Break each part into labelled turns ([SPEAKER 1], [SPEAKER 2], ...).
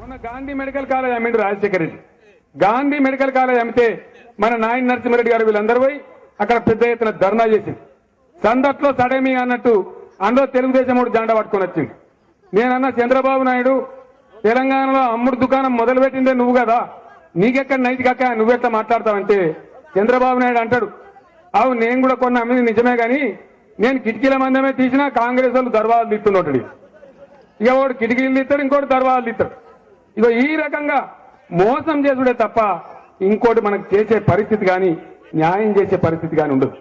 [SPEAKER 1] మొన్న Gandhi medical college అమ్మిండు Rajasekhara Reddy. Gandhi medical college అమ్మితే మన నాయన నరసింహారెడ్డి గారు వీళ్ళందరూ పోయి అక్కడ పెద్ద ఎత్తున ధర్నా చేసింది సందట్లో సడేమి అన్నట్టు అందులో తెలుగుదేశం ఒకటి జెండా పట్టుకొని వచ్చింది నేనన్నా చంద్రబాబు నాయుడు తెలంగాణలో అమ్ముడు దుకాణం మొదలుపెట్టిందే నువ్వు కదా. నీకెక్కడ నైతికక్క నువ్వెట్లా మాట్లాడతావంటే? చంద్రబాబు నాయుడు అంటాడు. అవు నేను కూడా కొన్ని అమ్మింది నిజమే గాని నేను కిటికీల మందమే తీసినా కాంగ్రెస్ వాళ్ళు దర్వాజలు తీస్తున్నట్టు ఇక వాడు కిటికీలు ఇస్తాడు ఇంకోటి దర్వాజాలు ఇస్తాడు ఇక ఈ రకంగా మోసం చేసుడే తప్ప ఇంకోటి మనకు చేసే పరిస్థితి కానీ న్యాయం చేసే పరిస్థితి కానీ ఉండదు.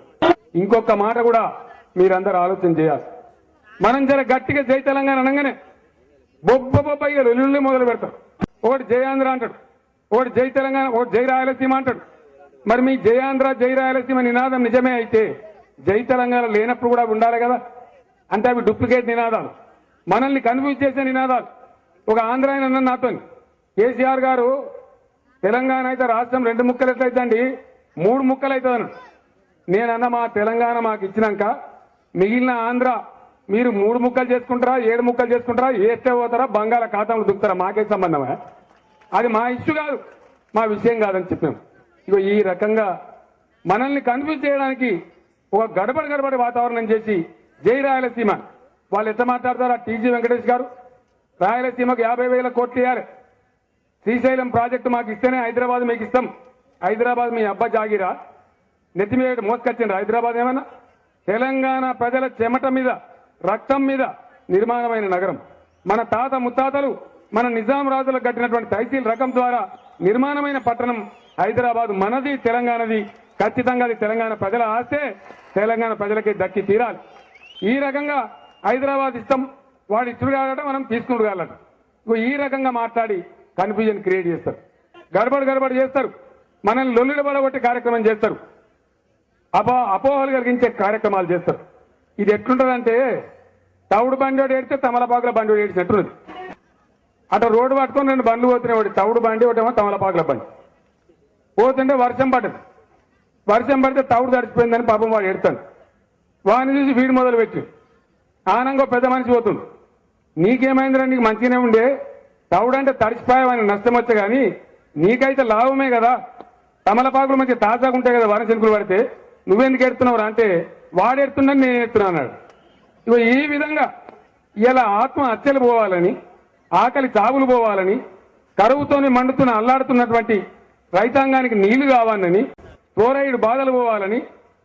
[SPEAKER 1] ఇంకొక మాట కూడా మీరందరూ ఆలోచన చేయాలి. మనం జర గట్టిగా జై తెలంగాణ అనగానే బొబ్బ బొబ్బ ఇక మొదలు పెడతారు. ఒకటి జయాంధ్ర అంటాడు ఒకటి జై తెలంగాణ ఒకటి జై రాయలసీమ అంటాడు. మరి మీ జయాంధ్ర జై రాయలసీమ నినాదం నిజమే అయితే జై తెలంగాణ లేనప్పుడు కూడా ఉండాలి కదా? అంటే అవి డూప్లికేట్ నినాదాలు. మనల్ని కన్ఫ్యూజ్ చేసే నినాదాలు. ఒక ఆంధ్ర ఆయన అన్న నాతో కేసీఆర్ గారు తెలంగాణ అయితే రాష్ట్రం రెండు ముక్కలు ఎట్లయితండి మూడు ముక్కలు అవుతుంది నేనన్న మా తెలంగాణ మాకు ఇచ్చినాక మిగిలిన ఆంధ్ర మీరు మూడు ముక్కలు చేసుకుంటారా ఏడు ముక్కలు చేసుకుంటారా ఏస్తే పోతారా బంగాళ ఖాతాలు దుక్కుతారా మాకే సంబంధమే? అది మా ఇష్యూ కాదు మా విషయం కాదని చెప్పాం ఇగో ఈ రకంగా మనల్ని కన్ఫ్యూజ్ చేయడానికి ఒక గడబడి గడబడి వాతావరణం చేసి జై రాయలసీమ వాళ్ళు ఎంత మాట్లాడతారు ఆ టీజీ వెంకటేష్ గారు. రాయలసీమకు యాభై వేల కోట్లు ఇవ్వాలి శ్రీశైలం ప్రాజెక్టు మాకు ఇస్తేనే హైదరాబాద్ మీకు ఇస్తాం. హైదరాబాద్ మీ అబ్బా జాగిరా. నెత్తి మీద మోసుకొచ్చిండ్రు. హైదరాబాద్ ఏమన్నా? తెలంగాణ ప్రజల చెమట మీద రక్తం మీద నిర్మాణమైన నగరం. మన తాత ముత్తాతలు మన నిజాం రాజులకు కట్టినటువంటి తహసీల్ రకం ద్వారా నిర్మాణమైన పట్టణం హైదరాబాద్ మనది తెలంగాణది. ఖచ్చితంగా అది తెలంగాణ ప్రజల ఆస్తే తెలంగాణ ప్రజలకి దక్కి తీరాలి. ఈ రకంగా హైదరాబాద్ ఇస్తాం వాడు ఇచ్చుడు కాదట మనం తీసుకుడు కాదట. ఇగో ఈ రకంగా మాట్లాడి కన్ఫ్యూజన్ క్రియేట్ చేస్తారు. గడబడి గడబడి చేస్తారు. మనల్ని లొల్లులు పడగొట్టే కార్యక్రమం చేస్తారు. అపో అపోహలు కలిగించే కార్యక్రమాలు చేస్తారు. ఇది ఎట్లుంటుందంటే తవుడు బండి ఏడితే తమలపాకుల బండి ఏడిచినట్టున్నది. అటు రోడ్డు పట్టుకొని రెండు బండ్లు పోతున్నాయి ఒకటి తవుడు బండి ఒకటేమో తమలపాకుల బండి. పోతుంటే వర్షం పడ్డది. వర్షం పడితే తవుడు తడిచిపోయిందని పాపం వాడు ఎడతాను వాడిని చూసి వీడు మొదలు పెట్టి ఆనంగా పెద్ద మనిషి పోతుంది. నీకేమైందిరా? నీకు మంచిగానే ఉండే. తవుడంటే తడిచిపోయావని నష్టం వచ్చే కానీ నీకైతే లాభమే కదా. తమలపాకులు మంచి తాజాగా ఉంటాయి కదా వరం చెలుకులు పడితే. నువ్వెందుకు ఎడుతున్నావు అంటే వాడు నేను ఎడుతున్నా అన్నాడు. ఇగో ఈ విధంగా ఇలా ఆత్మ హత్యలు పోవాలని ఆకలి చావులు పోవాలని కరువుతోనే మండుతున్న అల్లాడుతున్నటువంటి రైతాంగానికి నీళ్ళు కావాలని ఫ్లోరైడ్ బాధలు పోవాలని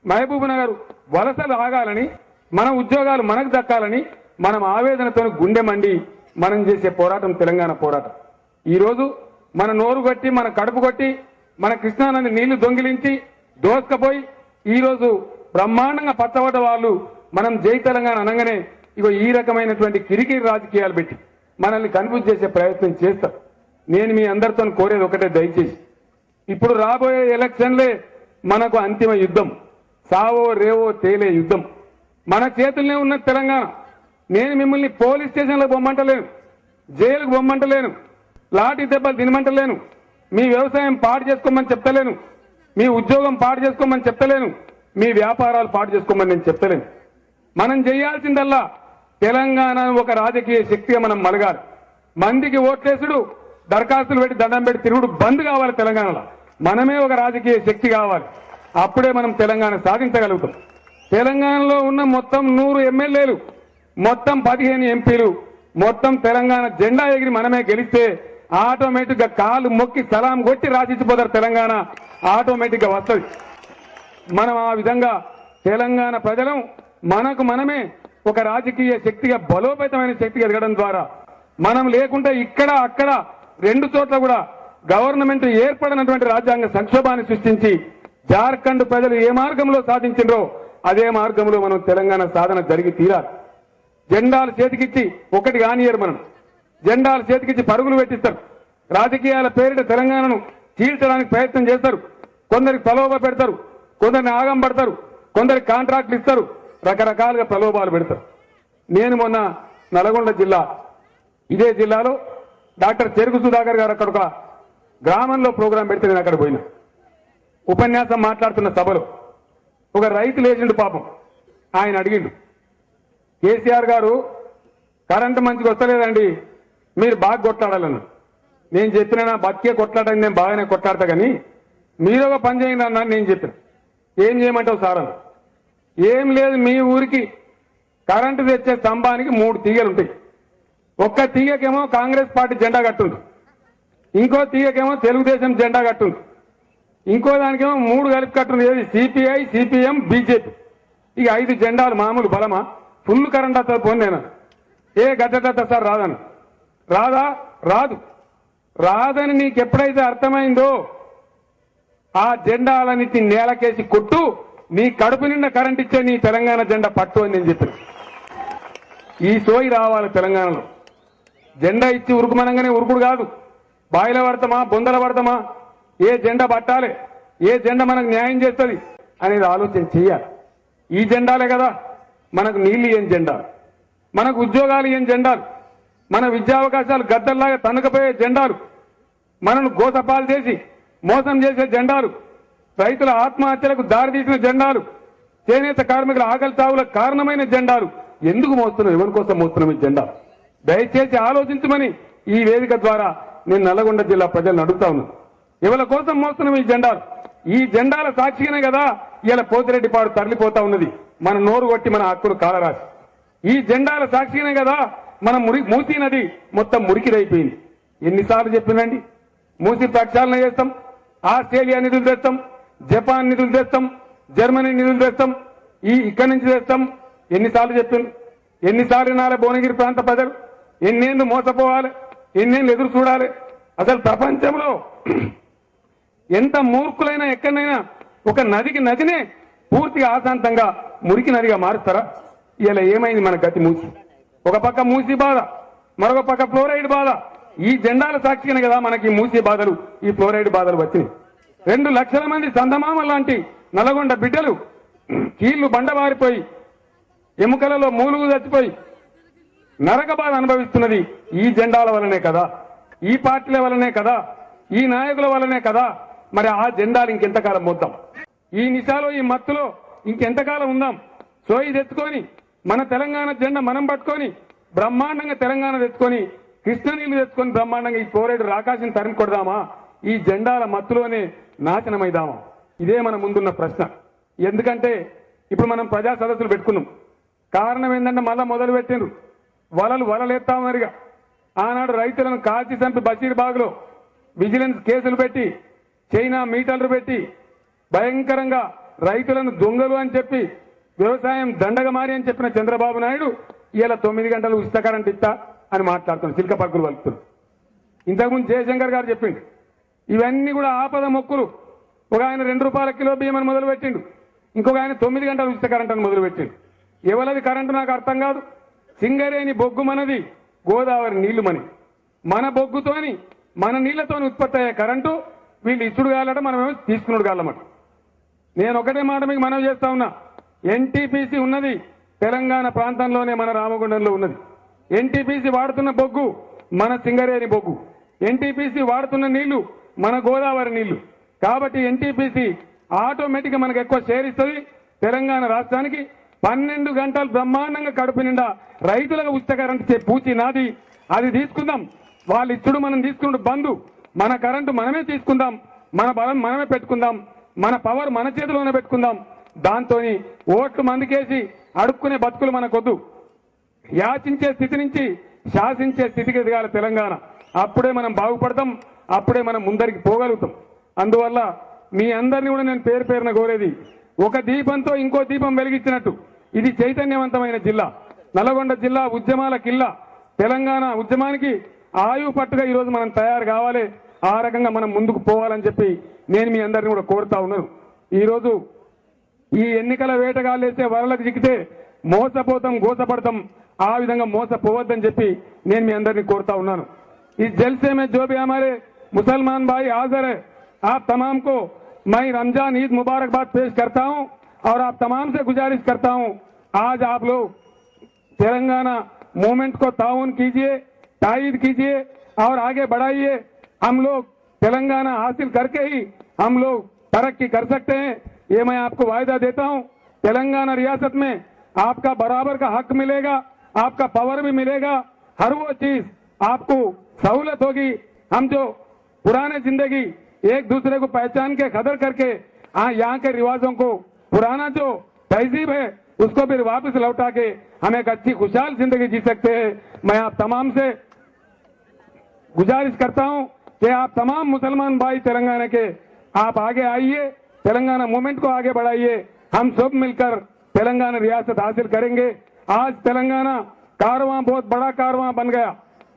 [SPEAKER 1] మహబూబ్ నగర్ వలసలు ఆగాలని మన ఉద్యోగాలు మనకు దక్కాలని మనం ఆవేదనతో గుండె మండి మనం చేసే పోరాటం తెలంగాణ పోరాటం. ఈ రోజు మన నోరు కొట్టి మన కడుపు కొట్టి మన కృష్ణానది నీళ్ళు దొంగిలించి దోసుకపోయి ఈ రోజు బ్రహ్మాండంగా పచ్చబడ్డ వాళ్ళు మనం జై తెలంగాణ అనగానే ఇగో ఈ రకమైనటువంటి కిరికిరి రాజకీయాలు పెట్టి మనల్ని కన్ఫ్యూజ్ చేసే ప్రయత్నం చేస్తారు నేను మీ అందరితో కోరేది ఒకటే దయచేసి. ఇప్పుడు రాబోయే ఎలక్షన్లే మనకు అంతిమ యుద్ధం. సావో రేవో తేలే యుద్ధం. మన చేతుల్లోనే ఉన్న తెలంగాణ. నేను మిమ్మల్ని పోలీస్ స్టేషన్లకు బొమ్మంటలేను. జైలుకు బొమ్మంటలేను. లాఠీ దెబ్బలు తినమంటలేను. మీ వ్యవసాయం పాడు చేసుకోమని చెప్తలేను. మీ ఉద్యోగం పాడు చేసుకోమని చెప్తలేను. మీ వ్యాపారాలు పాడు చేసుకోమని నేను చెప్తలేను. మనం చేయాల్సిందల్లా తెలంగాణ ఒక రాజకీయ శక్తిగా మనం మలగాలి. మందికి ఓట్లేసుడు దరఖాస్తులు పెట్టి దండం పెట్టి తిరుగుడు బంద్ కావాలి తెలంగాణలో. మనమే ఒక రాజకీయ శక్తి కావాలి. అప్పుడే మనం తెలంగాణ సాధించగలుగుతాం. తెలంగాణలో ఉన్న మొత్తం నూరు ఎమ్మెల్యేలు మొత్తం పదిహేను ఎంపీలు మొత్తం తెలంగాణ జెండా ఎగిరి మనమే గెలిస్తే ఆటోమేటిక్గా కాలు మొక్కి సలాం కొట్టి రాసిచ్చిపోతారు తెలంగాణ. ఆటోమేటిక్గా వస్తుంది. మనం ఆ విధంగా తెలంగాణ ప్రజలం మనకు మనమే ఒక రాజకీయ శక్తిగా బలోపేతమైన శక్తిగా ఎదగడం ద్వారా మనం లేకుంటే ఇక్కడ అక్కడ రెండు చోట్ల కూడా గవర్నమెంట్ ఏర్పడినటువంటి రాజ్యాంగ సంక్షోభాన్ని సృష్టించి జార్ఖండ్ ప్రజలు ఏ మార్గంలో సాధించిండ్రో అదే మార్గంలో మనం తెలంగాణ సాధన జరిగి తీరాలి. జెండాలు చేతికిచ్చి ఒకటి కానియరు మనం. జెండాలు చేతికిచ్చి పరుగులు పెట్టిస్తారు. రాజకీయాల పేరిట తెలంగాణను చీల్చడానికి ప్రయత్నం చేస్తారు. కొందరికి ప్రలోభ పెడతారు. కొందరిని ఆగం పడతారు. కొందరికి కాంట్రాక్ట్లు ఇస్తారు. రకరకాలుగా ప్రలోభాలు పెడతారు. నేను మొన్న నల్గొండ జిల్లా ఇదే జిల్లాలో డాక్టర్ చెరుకు సుధాకర్ గారు అక్కడ ఒక గ్రామంలో ప్రోగ్రాం పెడితే నేను అక్కడ పోయినా. ఉపన్యాసం మాట్లాడుతున్న సభలో. ఒక రైతు లేచిండు పాపం. ఆయన అడిగిండు కేసీఆర్ గారు కరెంటు మంచిగా వస్తలేదండి మీరు బాగా కొట్లాడాలను నేను చెప్పిన నా బతికే కొట్లాడని నేను బాగానే కొట్లాడతా కానీ మీరు ఒక పని చేయండి అన్నా నేను చెప్పిన. ఏం చేయమంటావు సార్ అన్న ఏం లేదు మీ ఊరికి కరెంటు తెచ్చే స్తంభానికి మూడు తీగలు ఉంటాయి. ఒక్క తీగకేమో కాంగ్రెస్ పార్టీ జెండా కట్టుంది ఇంకో తీగకేమో తెలుగుదేశం జెండా కట్టుంది ఇంకో దానికేమో మూడు కలిపి కట్టుంది ఏది? సిపిఐ సిపిఎం బీజేపీ ఇక ఐదు జెండాలు మామూలు బలమా? ఫుల్ కరెంట్ అత్త పోను నేను. ఏ గడ్డట సార్ రాదను. రాదా? రాదు. రాదని నీకు ఎప్పుడైతే అర్థమైందో ఆ జెండాలన్నిటి నేలకేసి కొట్టు నీ కడుపు నిండా కరెంట్ ఇచ్చే నీ తెలంగాణ జెండా పట్టు అని నేను చెప్పిన. ఈ సోయి రావాలి తెలంగాణలో. జెండా ఇచ్చి ఉరుకుమనంగానే ఉరుకుడు కాదు. బాయిల పడతామా? బొందల పడతామా? ఏ జెండా పట్టాలి? ఏ జెండా మనకు న్యాయం చేస్తుంది? అనేది ఆలోచన చేయాలి. ఈ జెండాలే కదా. మనకు నీళ్ళు ఏం జెండా మనకు ఉద్యోగాలు ఏం జెండాలు. మన విద్యావకాశాలు గద్దల్లాగా తనకపోయే జెండాలు. మనను గోసపాలు చేసి మోసం చేసే జెండాలు. రైతుల ఆత్మహత్యలకు దారితీసిన జెండాలు. చేనేత కార్మికుల ఆకలి చావులకు కారణమైన జెండాలు. ఎందుకు మోస్తున్నాం ఎవరి కోసం మోస్తున్నాం ఈ జెండా దయచేసి ఆలోచించమని ఈ వేదిక ద్వారా నేను నల్లగొండ జిల్లా ప్రజలను అడుగుతా ఉన్నాను. ఇవాళ కోసం మోస్తున్నాం ఈ జెండాలు. ఈ జెండాల సాక్షిగానే కదా ఇలా పోతిరెడ్డిపాడు తరలిపోతా ఉన్నది. మన నోరు కొట్టి మన హక్కులు కాలరాశి ఈ జెండాల సాక్షిగానే కదా మన మురి మూసీ నది మొత్తం మురికిదైపోయింది. ఎన్నిసార్లు చెప్పిందండి మూసి ప్రక్షాళన చేస్తాం ఆస్ట్రేలియా నిధులు తెస్తాం జపాన్ నిధులు తెస్తాం జర్మనీ నిధులు తెస్తాం ఈ ఇక్కడి నుంచి తెస్తాం. ఎన్నిసార్లు చెప్పింది ఎన్నిసార్లు వినాలి భువనగిరి ప్రాంత ప్రజలు? ఎన్నేళ్ళు మోసపోవాలి? ఎన్నేళ్ళు ఎదురు చూడాలి? అసలు ప్రపంచంలో ఎంత మూర్ఖులైనా ఎక్కడైనా ఒక నదికి నదినే పూర్తిగా ఆశాంతంగా మురికి నదిగా మారుస్తారా? ఇలా ఏమైంది మన గతి మూసి? ఒక పక్క మూసి బాధ మరొక పక్క ఫ్లోరైడ్ బాధ. ఈ జెండాల సాక్షిగానే కదా మనకి మూసి బాధలు ఈ ఫ్లోరైడ్ బాధలు వచ్చినాయి. రెండు లక్షల మంది చందమామ లాంటి నల్గొండ బిడ్డలు కీళ్ళు బండబారిపోయి ఎముకలలో మూలుగు చచ్చిపోయి నరక బాధ అనుభవిస్తున్నది ఈ జెండాల వలనే కదా ఈ పార్టీల వలనే కదా ఈ నాయకుల వలనే కదా మరి ఆ జెండాలు ఇంకెంతకాలం మోద్దాం? ఈ నిశాలో ఈ మత్తులో ఇంకెంతకాలం ఉందాం? సోయి తెచ్చుకొని మన తెలంగాణ జెండా మనం పట్టుకొని బ్రహ్మాండంగా తెలంగాణ తెచ్చుకొని కృష్ణ నీళ్ళు తెచ్చుకొని బ్రహ్మాండంగా ఈ కోరేడు రాకాశం తరిమి కొడదామా? ఈ జెండాల మత్తులోనే నాశనమైదామా? ఇదే మన ముందున్న ప్రశ్న. ఎందుకంటే ఇప్పుడు మనం ప్రజా సదస్సులు పెట్టుకున్నాం. కారణం ఏంటంటే మళ్ళా మొదలు పెట్టిండ్రు. వలలు వలలేస్తామరిగా ఆనాడు రైతులను కాల్చి చంపి బషీర్బాగ్లో విజిలెన్స్ కేసులు పెట్టి చైనా మీటర్లు పెట్టి భయంకరంగా రైతులను దొంగలు అని చెప్పి వ్యవసాయం దండగమారి అని చెప్పిన చంద్రబాబు నాయుడు ఇలా తొమ్మిది గంటలు ఉచిత కరెంట్ ఇస్తా అని మాట్లాడుతున్నాడు. చిలక పరుగులు వలుపుతున్నాడు ఇంతకుముందు జయశంకర్ గారు చెప్పిండు. ఇవన్నీ కూడా ఆపద మొక్కులు. ఒక ఆయన రెండు రూపాయల కిలో బియ్యం అని మొదలుపెట్టిండు. ఇంకొక ఆయన తొమ్మిది గంటల ఉచిత కరెంట్ అని మొదలుపెట్టిండు. ఎవలది కరెంటు నాకు అర్థం కాదు. సింగరేణి బొగ్గు మనది గోదావరి నీళ్ళు మని. మన బొగ్గుతోని మన నీళ్ళతోని ఉత్పత్తి అయ్యే కరెంటు వీళ్ళు ఇచ్చుడు కాలట మనమేమో తీసుకున్నాడు కాలమాట నేను ఒకటే మాట మీకు మనవి చేస్తా ఉన్నా. ఎన్టీపీసీ ఉన్నది తెలంగాణ ప్రాంతంలోనే మన రామగుండంలో ఉన్నది. ఎన్టీపీసీ వాడుతున్న బొగ్గు మన సింగరేణి బొగ్గు. ఎన్టీపీసీ వాడుతున్న నీళ్ళు మన గోదావరి నీళ్ళు. కాబట్టి ఎన్టీపీసీ ఆటోమేటిక్గా మనకు ఎక్కువ షేర్ ఇస్తుంది తెలంగాణ రాష్ట్రానికి. పన్నెండు గంటలు బ్రహ్మాండంగా కడుపు నిండా రైతులకు ఉచిత కరెంట్ పూచి నాది. అది తీసుకుందాం. వాళ్ళు ఇచ్చుడు మనం తీసుకున్నాడు బంధు. మన కరెంటు మనమే తీసుకుందాం మన బలం మనమే పెట్టుకుందాం మన పవర్ మన చేతిలోనే పెట్టుకుందాం. దాంతో ఓట్లు మందుకేసి అడుక్కునే బతుకులు మనకొద్దు. యాచించే స్థితి నుంచి శాసించే స్థితికి ఎదగాలి తెలంగాణ. అప్పుడే మనం బాగుపడతాం అప్పుడే మనం ముందరికి పోగలుగుతాం. అందువల్ల మీ అందరినీ కూడా నేను పేరు పేరున కోరేది ఒక దీపంతో ఇంకో దీపం వెలిగించినట్టు. ఇది చైతన్యవంతమైన జిల్లా. నల్గొండ జిల్లా ఉద్యమాల కిల్లా. తెలంగాణ ఉద్యమానికి ఆయువు పట్టుగా ఈరోజు మనం తయారు కావాలి. ఆ రకంగా మనం ముందుకు పోవాలని చెప్పి నేను మీ అందరిని కూడా కోరుతా ఉన్నాను ఈరోజు ఈ ఎన్నికల వేటగాళ్ళేసే వరలకు చిక్కితే మోసపోతాం గోసపడతాం ఆ విధంగా మోసపోవద్దని చెప్పి నేను మీ అందరినీ కోరుతా ఉన్నాను इस जलसे में जो भी हमारे मुसलमान भाई हाजिर है आप तमाम को मैं रमजान ईद मुबारकबाद पेश करता हूं और आप तमाम से गुजारिश करता हूं आज आप लोग तेलंगाना मूवमेंट को ताउन कीजिए तायद कीजिए और आगे बढ़ाइए हम लोग तेलंगाना हासिल करके ही हम लोग तरक्की कर सकते हैं, ये मैं आपको वायदा देता हूँ। तेलंगाना रियासत में आपका बराबर का हक मिलेगा, आपका पावर भी मिलेगा, हर वो चीज़ आपको सहूलत होगी। हम जो पुराने ज़िंदगी एक दूसरे को पहचान के कदर करके यहाँ के रिवाजों को, पुराना जो तहजीब है, उसको फिर वापस लौटा के हम एक अच्छी, खुशहाल ज़िंदगी जी सकते हैं। मैं आप तमाम से गुजारिश करता हूँ कि आप तमाम मुसलमान भाई तेलंगाना के आप आगे आइए तेलंगाना मूवमेंट को आगे बढ़ाइए हम सब मिलकर तेलंगाना रियासत हासिल करेंगे आज तेलंगाना कारवां बहुत बड़ा कारवां बन गया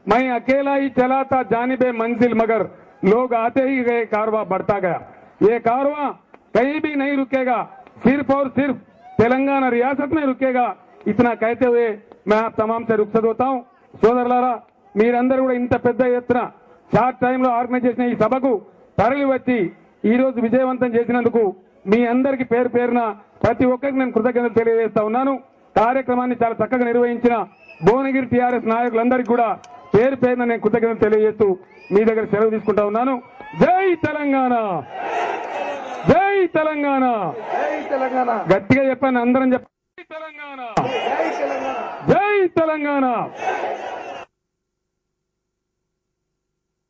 [SPEAKER 1] मैं अकेला ही चला था जानिबे मंजिल मगर लोग आते ही गए कारवां बढ़ता गया ये कारवां कहीं भी नहीं रुकेगा सिर्फ और सिर्फ तेलंगाना रियासत में रुकेगा इतना कहते हुए मैं आप तमाम से रुखसत होता हूं సోదరులారా మీరందరూ కూడా ఇంత పెద్ద ఎత్తున షార్ట్ టైంలో ఆర్గనైజ్ చేసిన ఈ సభకు తరలి వచ్చి ఈ రోజు విజయవంతం చేసినందుకు మీ అందరికి పేరు పేరున ప్రతి ఒక్కరికి నేను కృతజ్ఞతలు తెలియజేస్తా ఉన్నాను. కార్యక్రమాన్ని చాలా చక్కగా నిర్వహించిన భువనగిరి టీఆర్ఎస్ నాయకులందరికీ కూడా పేరు పేరున నేను కృతజ్ఞతలు తెలియజేస్తూ మీ దగ్గర సెలవు తీసుకుంటా ఉన్నాను. జై తెలంగాణ! జై తెలంగాణ! గట్టిగా చెప్పాను అందరం చెప్పి తెలంగాణ!
[SPEAKER 2] జై తెలంగాణ!